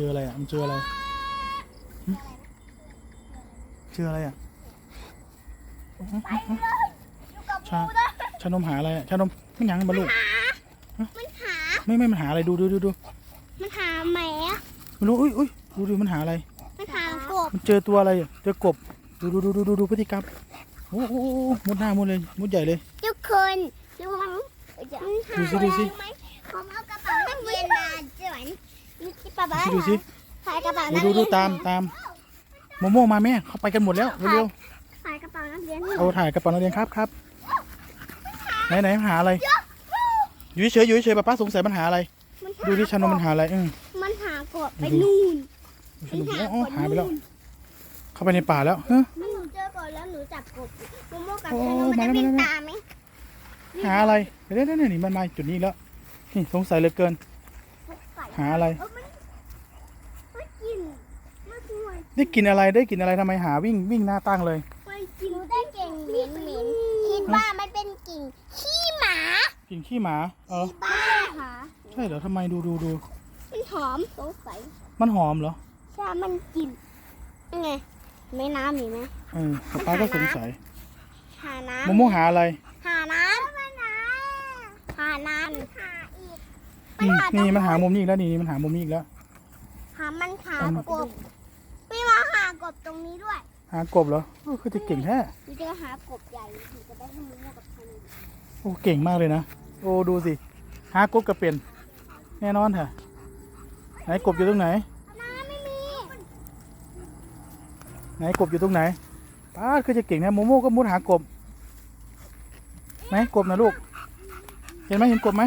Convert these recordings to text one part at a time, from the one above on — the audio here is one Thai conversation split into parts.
เจออะไรอะ มันเจออะไรหึเจออะไรอะไปเลยอยู่กับชาปูนะชานมหาอะไรอะชานมไม่ยังมาลูกมันหา ไม่ไม่มันหาอะไรดูดูดูดูมันหาแหมไม่รู้อุ้ยอุ้ยดูดูมันหาอะไร มันหากบ มันเจอตัวอะไรอะเจอกบ ดูดูดูดูดูดูพฤติกรรมโอ้โหมุดหน้ามุดเลยมุดใหญ่เลยทุกคนระวังมันหาดูสิดูสิ ป้าบ้าดูสิดูสิถ่ายกระเป๋าดูนักดูเรียนดูตามตามโมโม่มาแม่เขาไปกันหมดแล้วเร็วถ่ายกระเป๋านักเรียนๆเอาถ่ายกระเป๋านักเรียนครับครับไหนไหนหาอะไรอยู่เฉยๆอยู่เฉยๆป้าป้าสงสัยมันหาอะไร มันหาดูที่ชานมมันหาอะไรอืม มันหากบไปนู่นชานมอ๋อหายไปแล้ว เข้าไปในป่าแล้วเฮ้ยมันหนูเจอก่อนแล้วหนูจับกบโมโมกับโอ้ชานมมันจะมาแล้ววิ่งมาแล้ว ตามไหมหาอะไรเดี๋ยวเดี๋ยวเดี๋ยวนี่มันมาจุดนี้แล้วนี่สงสัยเหลือเกิน หาอะไร เออมันไม่กินไม่กลัว ได้กินอะไรได้กินอะไรทำไมหาวิ่งวิ่งหน้าตั้งเลยไม่กินหนูได้กลิ่นเหม็นเหม็นคิดว่ามันเป็นกลิ่นขี้หมากินขี้หมา เออ บ้าหาใช่เหรอทำไมดูดูดู มันหอมสงสัยมันหอมเหรอใช่มันกลิ่นยังไงไม่น้ำมีไหมเออป้าป้าก็สงสัยหาน้โมโม่หาอะไรำหาน้ำหาน้ำหาอีกอืมนี่มันหามุมนี้อีกแล้วนี่มันหามุมนี้อีกแล้ว หามันหากบพี่มาหากบตรงนี้ด้วย หากบเหรอโอ้คือจะเก่งแท้พี่จะหากบใหญ่ถึงจะได้ให้มือกับชานีโอ้เก่งมากเลยนะโอ้ดูสิหากบกระเป็นแน่นอนเถอะไหนกบอยู่ตรงไหนน้ำไม่มีไหนกบอยู่ตรงไหนป้าดคือจะเก่งนะโมโม่ก็มุดหากบไหนกบนะลูก เห็นไหมเห็นกบไหม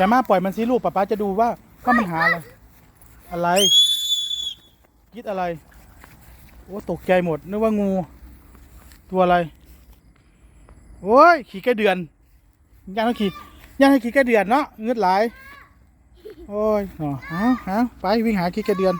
แต่มาปล่อยมันสิลูกป้าป้าจะดูว่าว่ามันหาอะไรอะไรคิดอะไร โอ้ตกใจหมดนึกว่างู ตัวอะไร โอ้ยขี่แก่เดือนย่างให้ขี่ย่างให้ขี่แก่เดือนเนาะเงืดหลาย โอ้ยหาหาไปวิ่งหาขี่แก่เดือน